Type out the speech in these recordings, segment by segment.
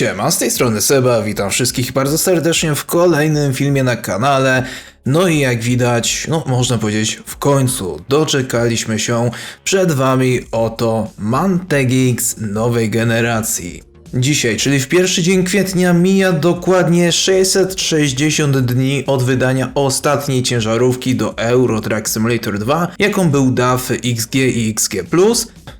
Siema, z tej strony Seba, witam wszystkich bardzo serdecznie w kolejnym filmie na kanale. No i jak widać, no można powiedzieć w końcu doczekaliśmy się przed wami oto Mantegix nowej generacji. Dzisiaj, czyli w pierwszy dzień kwietnia mija dokładnie 660 dni od wydania ostatniej ciężarówki do Euro Truck Simulator 2, jaką był DAF XG i XG+.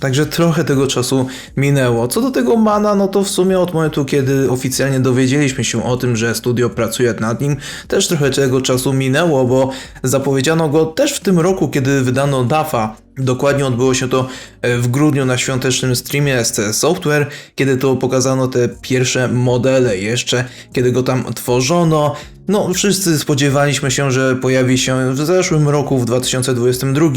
Także trochę tego czasu minęło. Co do tego Mana, no to w sumie od momentu, kiedy oficjalnie dowiedzieliśmy się o tym, że studio pracuje nad nim, też trochę tego czasu minęło, bo zapowiedziano go też w tym roku, kiedy wydano DAFa. Dokładnie odbyło się to e, w grudniu na świątecznym streamie SC Software, kiedy to pokazano te pierwsze modele jeszcze, kiedy go tam tworzono. No, wszyscy spodziewaliśmy się, że pojawi się w zeszłym roku, w 2022.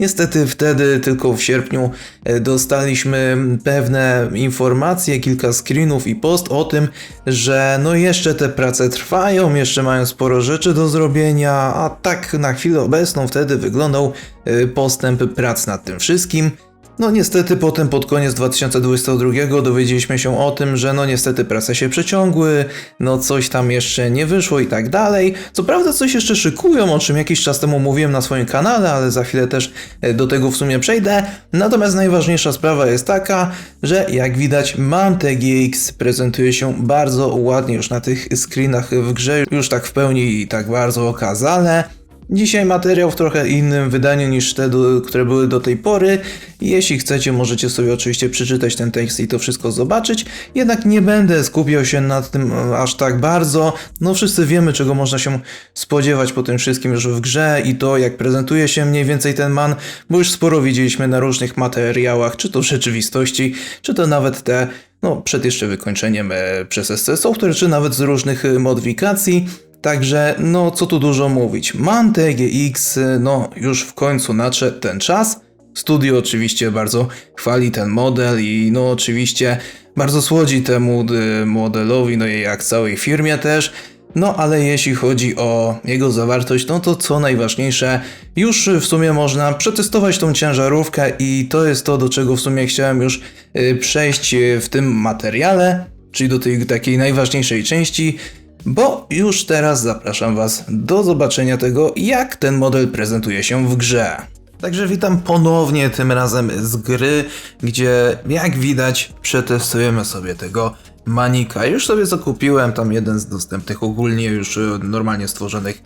Niestety wtedy, tylko w sierpniu, e, dostaliśmy pewne informacje, kilka screenów i post o tym, że no jeszcze te prace trwają, jeszcze mają sporo rzeczy do zrobienia, a tak na chwilę obecną wtedy wyglądał e, postęp prac nad tym wszystkim. No niestety potem pod koniec 2022 dowiedzieliśmy się o tym, że no niestety prace się przeciągły, no coś tam jeszcze nie wyszło i tak dalej. Co prawda coś jeszcze szykują, o czym jakiś czas temu mówiłem na swoim kanale, ale za chwilę też e, do tego w sumie przejdę. Natomiast najważniejsza sprawa jest taka, że jak widać Mante GX prezentuje się bardzo ładnie już na tych screenach w grze, już tak w pełni i tak bardzo okazale. Dzisiaj materiał w trochę innym wydaniu niż te, do, które były do tej pory. Jeśli chcecie, możecie sobie oczywiście przeczytać ten tekst i to wszystko zobaczyć. Jednak nie będę skupiał się nad tym e, aż tak bardzo. No wszyscy wiemy, czego można się spodziewać po tym wszystkim już w grze i to, jak prezentuje się mniej więcej ten man, bo już sporo widzieliśmy na różnych materiałach, czy to w rzeczywistości, czy to nawet te no, przed jeszcze wykończeniem e, przez SC Software, czy nawet z różnych e, modyfikacji. Także, no co tu dużo mówić. Mam TGX, no już w końcu nadszedł ten czas. Studio oczywiście bardzo chwali ten model i no oczywiście bardzo słodzi temu y, modelowi, no i jak całej firmie też. No ale jeśli chodzi o jego zawartość, no to co najważniejsze, już w sumie można przetestować tą ciężarówkę i to jest to, do czego w sumie chciałem już y, przejść w tym materiale, czyli do tej takiej najważniejszej części, bo już teraz zapraszam Was do zobaczenia tego, jak ten model prezentuje się w grze. Także witam ponownie, tym razem z gry, gdzie jak widać przetestujemy sobie tego manika. Już sobie zakupiłem tam jeden z dostępnych ogólnie już y, normalnie stworzonych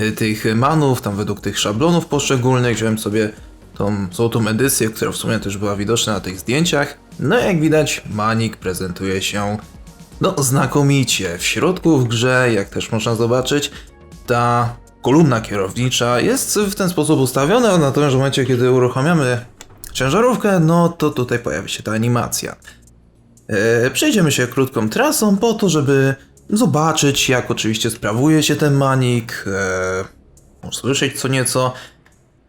y, tych manów, tam według tych szablonów poszczególnych, wziąłem sobie tą złotą edycję, która w sumie też była widoczna na tych zdjęciach. No jak widać manik prezentuje się no, znakomicie. W środku w grze, jak też można zobaczyć, ta kolumna kierownicza jest w ten sposób ustawiona, natomiast w momencie, kiedy uruchamiamy ciężarówkę, no to tutaj pojawi się ta animacja. E, przejdziemy się krótką trasą po to, żeby zobaczyć, jak oczywiście sprawuje się ten manik, e, usłyszeć co nieco.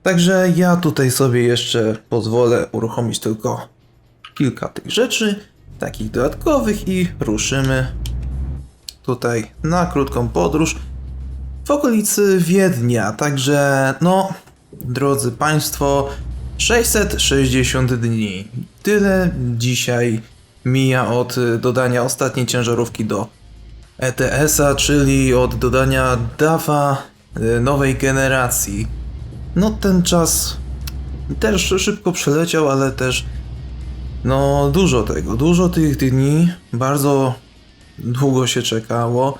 Także ja tutaj sobie jeszcze pozwolę uruchomić tylko kilka tych rzeczy, takich dodatkowych i ruszymy tutaj na krótką podróż w okolicy Wiednia. Także, no, drodzy Państwo, 660 dni. Tyle dzisiaj mija od dodania ostatniej ciężarówki do ETS-a, czyli od dodania DAFA y, nowej generacji. No, ten czas też szybko przeleciał, ale też no, dużo tego, dużo tych dni, bardzo długo się czekało.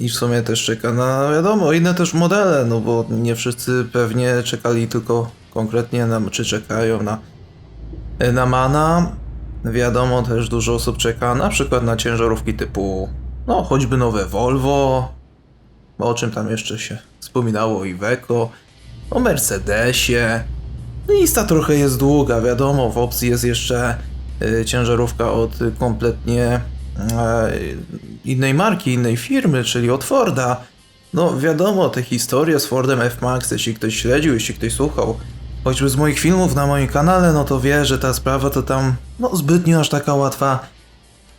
I w sumie też czeka na, wiadomo, inne też modele, no bo nie wszyscy pewnie czekali tylko konkretnie na, czy czekają na, na Mana. Wiadomo, też dużo osób czeka na przykład na ciężarówki typu, no choćby nowe Volvo, o czym tam jeszcze się wspominało, Iveco, o Mercedesie, Lista trochę jest długa, wiadomo, w opcji jest jeszcze y, ciężarówka od kompletnie y, innej marki, innej firmy, czyli od Forda. No wiadomo, te historie z Fordem F-Max, jeśli ktoś śledził, jeśli ktoś słuchał, choćby z moich filmów na moim kanale, no to wie, że ta sprawa to tam no zbytnio aż taka łatwa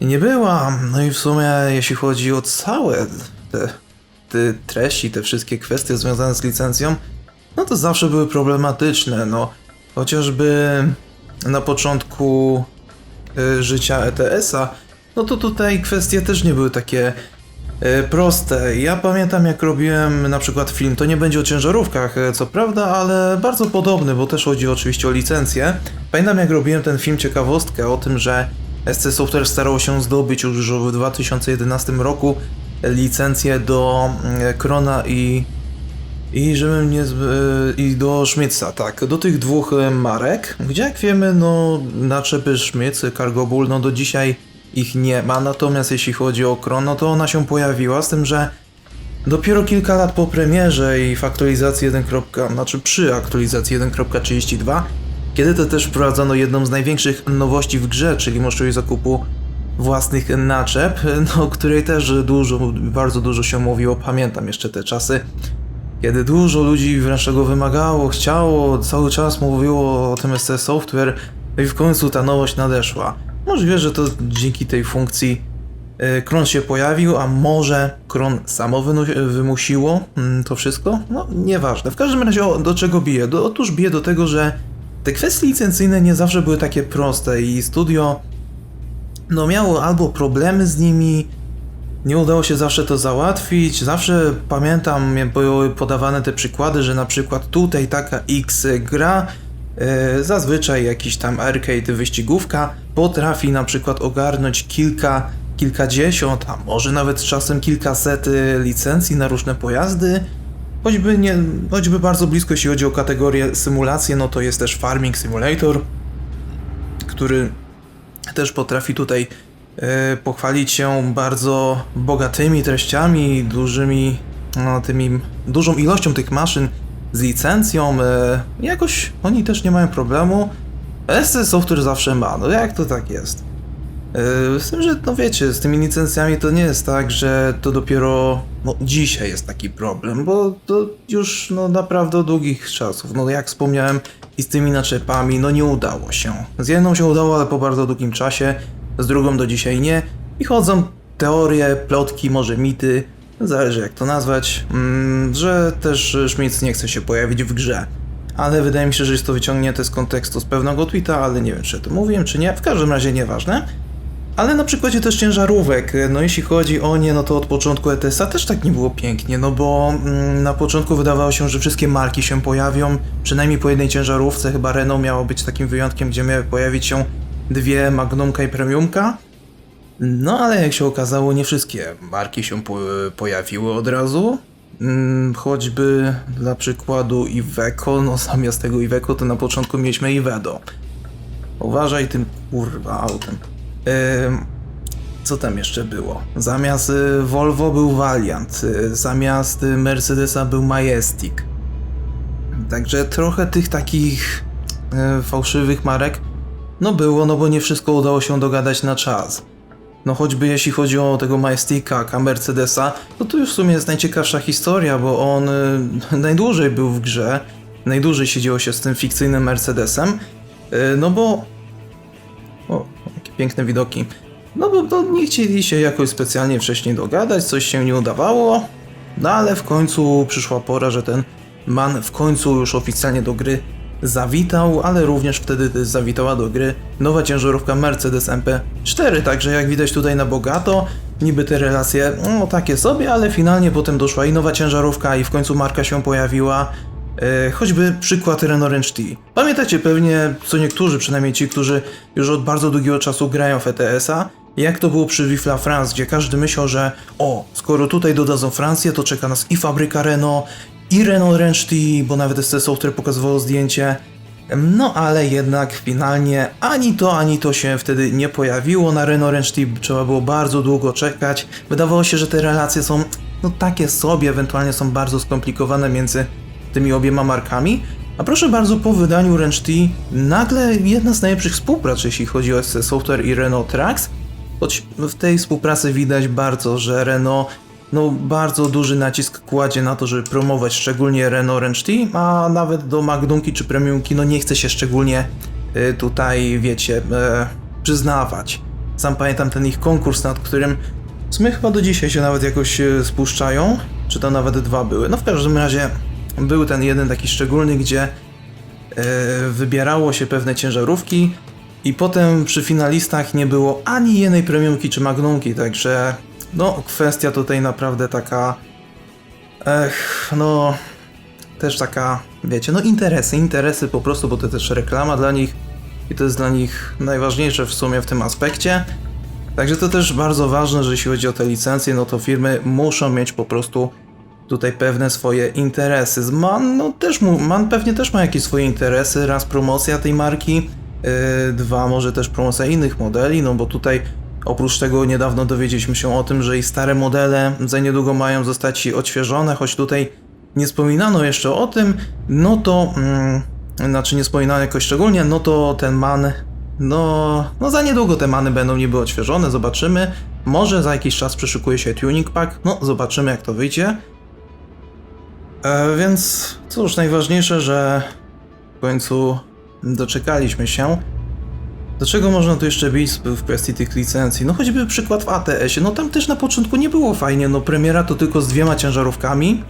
nie była. No i w sumie jeśli chodzi o całe te, te treści, te wszystkie kwestie związane z licencją, no to zawsze były problematyczne, no. Chociażby na początku y, życia ETS-a, no to tutaj kwestie też nie były takie y, proste. Ja pamiętam jak robiłem na przykład film, to nie będzie o ciężarówkach, y, co prawda, ale bardzo podobny, bo też chodzi oczywiście o licencję. Pamiętam jak robiłem ten film ciekawostkę o tym, że SC Software starało się zdobyć już w 2011 roku licencję do Krona i i żebym nie. zb- I do Schmitza, tak. Do tych dwóch e, marek, gdzie jak wiemy, no naczepy Schmitz, Cargo Bull, no do dzisiaj ich nie ma. Natomiast jeśli chodzi o Kron, no to ona się pojawiła, z tym, że dopiero kilka lat po premierze i w aktualizacji 1. znaczy przy aktualizacji 1.32, kiedy to też wprowadzono jedną z największych nowości w grze, czyli możliwość zakupu własnych naczep, no o której też dużo, bardzo dużo się mówiło, pamiętam jeszcze te czasy kiedy dużo ludzi wręcz tego wymagało, chciało, cały czas mówiło o tym SC Software, i w końcu ta nowość nadeszła. Możliwe, że to dzięki tej funkcji e, Kron się pojawił, a może Kron samo wymusiło mm, to wszystko? No, nieważne. W każdym razie do czego bije? Do, otóż bije do tego, że te kwestie licencyjne nie zawsze były takie proste i studio no miało albo problemy z nimi, nie udało się zawsze to załatwić. Zawsze pamiętam, były podawane te przykłady, że na przykład tutaj taka X gra, e, zazwyczaj jakiś tam arcade wyścigówka, potrafi na przykład ogarnąć kilka, kilkadziesiąt, a może nawet czasem kilkaset e, licencji na różne pojazdy. Choćby, nie, choćby bardzo blisko, jeśli chodzi o kategorię symulacje, no to jest też Farming Simulator, który też potrafi tutaj pochwalić się bardzo bogatymi treściami, dużymi, no, tymi, dużą ilością tych maszyn z licencją. E, jakoś oni też nie mają problemu. SC Software zawsze ma, no jak to tak jest? E, Z tym, że no wiecie, z tymi licencjami to nie jest tak, że to dopiero no, dzisiaj jest taki problem, bo to już no naprawdę od długich czasów. No jak wspomniałem i z tymi naczepami, no nie udało się. Z jedną się udało, ale po bardzo długim czasie, z drugą do dzisiaj nie. I chodzą teorie, plotki, może mity, zależy jak to nazwać, mm, że też Schmitz nie chce się pojawić w grze. Ale wydaje mi się, że jest to wyciągnięte z kontekstu z pewnego tweeta, ale nie wiem czy to mówiłem czy nie, w każdym razie nieważne. Ale na przykładzie też ciężarówek, no jeśli chodzi o nie, no to od początku ETS-a też tak nie było pięknie, no bo mm, na początku wydawało się, że wszystkie marki się pojawią, przynajmniej po jednej ciężarówce, chyba Renault miało być takim wyjątkiem, gdzie miały pojawić się dwie Magnumka i Premiumka. No ale jak się okazało, nie wszystkie marki się po, pojawiły od razu. Mm, choćby dla przykładu Iveco, no zamiast tego Iveco to na początku mieliśmy Ivedo. Uważaj tym kurwa autem. Co tam jeszcze było? Zamiast y, Volvo był Valiant, y, zamiast y, Mercedesa był Majestic. Także trochę tych takich fałszywych marek no było, no bo nie wszystko udało się dogadać na czas. No choćby jeśli chodzi o tego Majestika, Mercedesa, to już w sumie jest najciekawsza historia, bo on y, najdłużej był w grze, najdłużej siedziało się z tym fikcyjnym Mercedesem, y, no bo... O, jakie piękne widoki. No bo no, nie chcieli się jakoś specjalnie wcześniej dogadać, coś się nie udawało, no ale w końcu przyszła pora, że ten man w końcu już oficjalnie do gry zawitał, ale również wtedy zawitała do gry nowa ciężarówka Mercedes MP4, także jak widać tutaj na bogato, niby te relacje no takie sobie, ale finalnie potem doszła i nowa ciężarówka i w końcu marka się pojawiła, e, choćby przykład Renault Range T. Pamiętacie pewnie, co niektórzy, przynajmniej ci, którzy już od bardzo długiego czasu grają w ETS-a, jak to było przy Vive la France, gdzie każdy myślał, że o, skoro tutaj dodadzą Francję, to czeka nas i fabryka Renault, i Renault T, bo nawet SC Software pokazywało zdjęcie. No ale jednak finalnie ani to, ani to się wtedy nie pojawiło na Renault T, trzeba było bardzo długo czekać. Wydawało się, że te relacje są no takie sobie, ewentualnie są bardzo skomplikowane między tymi obiema markami. A proszę bardzo, po wydaniu T nagle jedna z najlepszych współprac, jeśli chodzi o SC Software i Renault Trax, Choć w tej współpracy widać bardzo, że Renault no, bardzo duży nacisk kładzie na to, żeby promować szczególnie Renault Range T, a nawet do Magnumki czy Premiumki no nie chce się szczególnie y, tutaj, wiecie, e, przyznawać. Sam pamiętam ten ich konkurs, nad którym w chyba do dzisiaj się nawet jakoś e, spuszczają, czy to nawet dwa były. No w każdym razie był ten jeden taki szczególny, gdzie e, wybierało się pewne ciężarówki i potem przy finalistach nie było ani jednej premiumki czy magnumki, także no kwestia tutaj naprawdę taka ech, no też taka, wiecie, no interesy, interesy po prostu, bo to też reklama dla nich i to jest dla nich najważniejsze w sumie w tym aspekcie. Także to też bardzo ważne, że jeśli chodzi o te licencje, no to firmy muszą mieć po prostu tutaj pewne swoje interesy. Man, no też mu, Man pewnie też ma jakieś swoje interesy, raz promocja tej marki, yy, dwa może też promocja innych modeli, no bo tutaj oprócz tego niedawno dowiedzieliśmy się o tym, że i stare modele za niedługo mają zostać odświeżone, choć tutaj nie wspominano jeszcze o tym, no to, mm, znaczy nie wspominano jakoś szczególnie, no to ten man, no, no za niedługo te many będą niby odświeżone, zobaczymy. Może za jakiś czas przyszykuje się tuning pack, no zobaczymy jak to wyjdzie. E, więc cóż, najważniejsze, że w końcu doczekaliśmy się. Do czego można tu jeszcze bić w kwestii tych licencji? No choćby przykład w ATS-ie, no tam też na początku nie było fajnie, no premiera to tylko z dwiema ciężarówkami.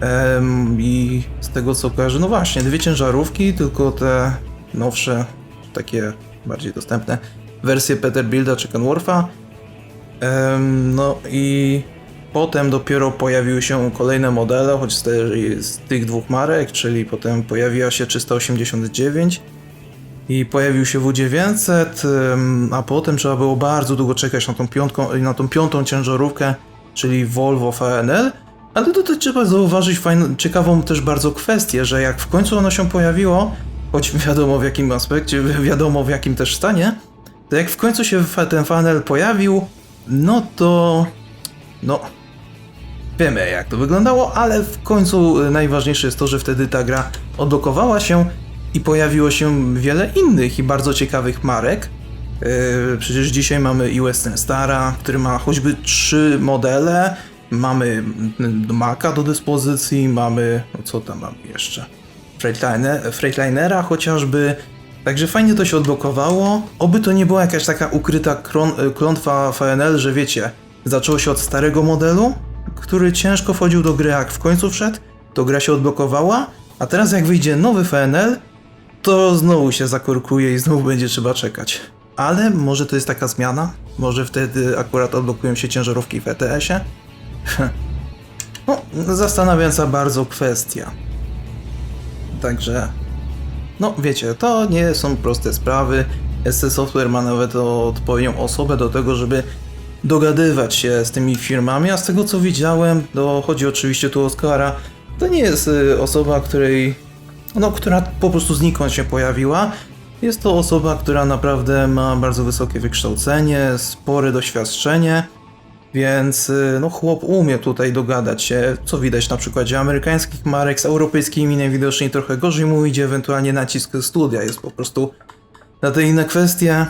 Em, I z tego co kojarzę, no właśnie, dwie ciężarówki, tylko te nowsze, takie bardziej dostępne wersje Peterbilda czy Kenwortha. Em, no i potem dopiero pojawiły się kolejne modele, choć z, te, z tych dwóch marek, czyli potem pojawiła się 389 i pojawił się W900, em, a potem trzeba było bardzo długo czekać na tą, piątką, na tą piątą ciężarówkę, czyli Volvo VNL. Ale tutaj trzeba zauważyć fajną, ciekawą też bardzo kwestię, że jak w końcu ono się pojawiło, choć wiadomo w jakim aspekcie, wiadomo w jakim też stanie, to jak w końcu się ten funnel pojawił, no to... no... Wiemy jak to wyglądało, ale w końcu y, najważniejsze jest to, że wtedy ta gra odblokowała się i pojawiło się wiele innych i bardzo ciekawych marek. Yy, przecież dzisiaj mamy i Western Stara, który ma choćby trzy modele, mamy Maca do dyspozycji, mamy, no co tam mamy jeszcze? Freightliner, Freightlinera chociażby. Także fajnie to się odblokowało. Oby to nie była jakaś taka ukryta kron, y, klątwa FNL, że wiecie, zaczęło się od starego modelu, który ciężko wchodził do gry, jak w końcu wszedł, to gra się odblokowała, a teraz jak wyjdzie nowy FNL, to znowu się zakorkuje i znowu będzie trzeba czekać. Ale może to jest taka zmiana? Może wtedy akurat odblokują się ciężarówki w ETS-ie? No, zastanawiająca bardzo kwestia. Także, no wiecie, to nie są proste sprawy. SC Software ma nawet odpowiednią osobę do tego, żeby dogadywać się z tymi firmami, a z tego co widziałem, to chodzi oczywiście tu o Oscara, to nie jest y, osoba, której, no, która po prostu znikąd się pojawiła. Jest to osoba, która naprawdę ma bardzo wysokie wykształcenie, spore doświadczenie, więc y, no chłop umie tutaj dogadać się, co widać na przykładzie amerykańskich marek z europejskimi najwidoczniej trochę gorzej mu idzie, ewentualnie nacisk studia jest po prostu na te inne kwestie,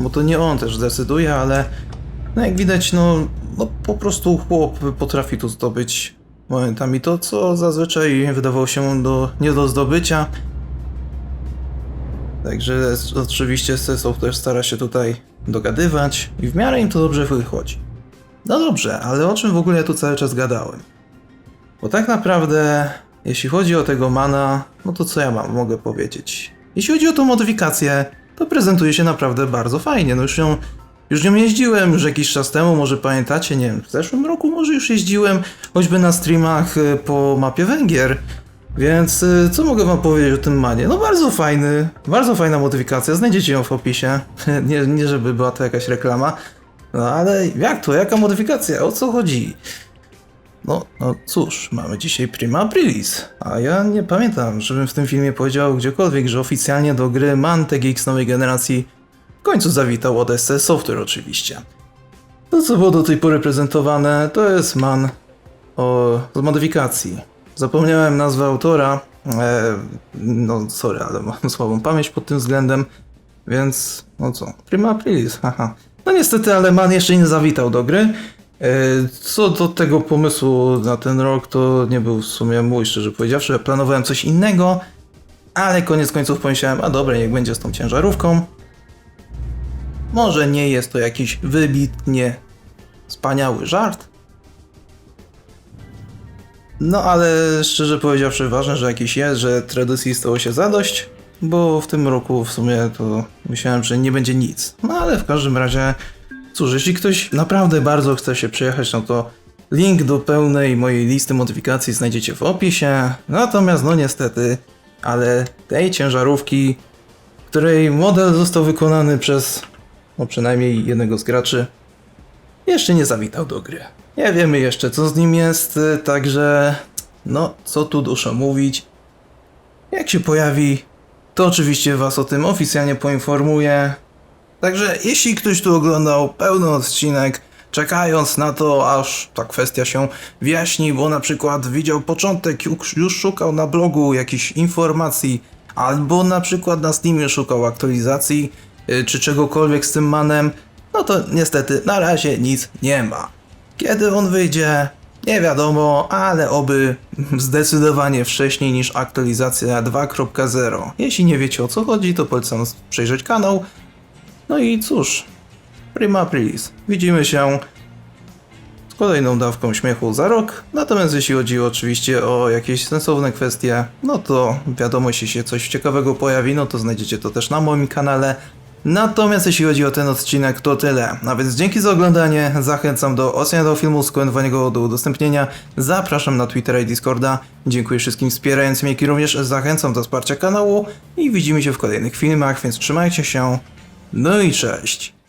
bo to nie on też decyduje, ale no jak widać, no, no po prostu chłop potrafi tu zdobyć momentami to, co zazwyczaj wydawało się do, nie do zdobycia. Także oczywiście Sesop też stara się tutaj dogadywać i w miarę im to dobrze wychodzi. No dobrze, ale o czym w ogóle ja tu cały czas gadałem? Bo tak naprawdę, jeśli chodzi o tego mana, no to co ja mam, mogę powiedzieć? Jeśli chodzi o tą modyfikację, to prezentuje się naprawdę bardzo fajnie. No już ją, już nią jeździłem już jakiś czas temu, może pamiętacie, nie wiem, w zeszłym roku może już jeździłem, choćby na streamach y, po mapie Węgier. Więc y, co mogę wam powiedzieć o tym manie? No bardzo fajny, bardzo fajna modyfikacja, znajdziecie ją w opisie. nie, nie żeby była to jakaś reklama. No ale jak to, jaka modyfikacja, o co chodzi? No, no cóż, mamy dzisiaj Prima Aprilis, a ja nie pamiętam, żebym w tym filmie powiedział gdziekolwiek, że oficjalnie do gry MAN TGX nowej generacji w końcu zawitał od SC Software oczywiście. To co było do tej pory prezentowane to jest MAN o, z modyfikacji. Zapomniałem nazwę autora, e, no sorry, ale mam słabą pamięć pod tym względem, więc no co, Prima Aprilis, haha. No niestety, ale MAN jeszcze nie zawitał do gry. E, Co do tego pomysłu na ten rok, to nie był w sumie mój, szczerze powiedziawszy. Planowałem coś innego, ale koniec końców pomyślałem, a dobra, niech będzie z tą ciężarówką. Może nie jest to jakiś wybitnie wspaniały żart. No ale szczerze powiedziawszy ważne, że jakiś jest, że tradycji stało się zadość, bo w tym roku w sumie to myślałem, że nie będzie nic. No ale w każdym razie, cóż, jeśli ktoś naprawdę bardzo chce się przejechać, no to link do pełnej mojej listy modyfikacji znajdziecie w opisie. Natomiast no niestety, ale tej ciężarówki, której model został wykonany przez no przynajmniej jednego z graczy, jeszcze nie zawitał do gry. Nie wiemy jeszcze co z nim jest, y, także no co tu dużo mówić. Jak się pojawi, to oczywiście was o tym oficjalnie poinformuję. Także jeśli ktoś tu oglądał pełny odcinek, czekając na to, aż ta kwestia się wyjaśni, bo na przykład widział początek, już- szukał na blogu jakichś informacji, albo na przykład na Steamie szukał aktualizacji, czy czegokolwiek z tym manem, no to niestety na razie nic nie ma. Kiedy on wyjdzie, nie wiadomo, ale oby zdecydowanie wcześniej niż aktualizacja 2.0. Jeśli nie wiecie o co chodzi, to polecam przejrzeć kanał. No i cóż, prima aprilis. Widzimy się z kolejną dawką śmiechu za rok. Natomiast jeśli chodzi oczywiście o jakieś sensowne kwestie, no to wiadomo, jeśli się coś ciekawego pojawi, no to znajdziecie to też na moim kanale. Natomiast jeśli chodzi o ten odcinek, to tyle. A więc dzięki za oglądanie, zachęcam do oceny tego filmu, skomentowania go do udostępnienia, zapraszam na Twittera i Discorda, dziękuję wszystkim wspierającym, jak i również zachęcam do wsparcia kanału. I widzimy się w kolejnych filmach, więc trzymajcie się, no i cześć!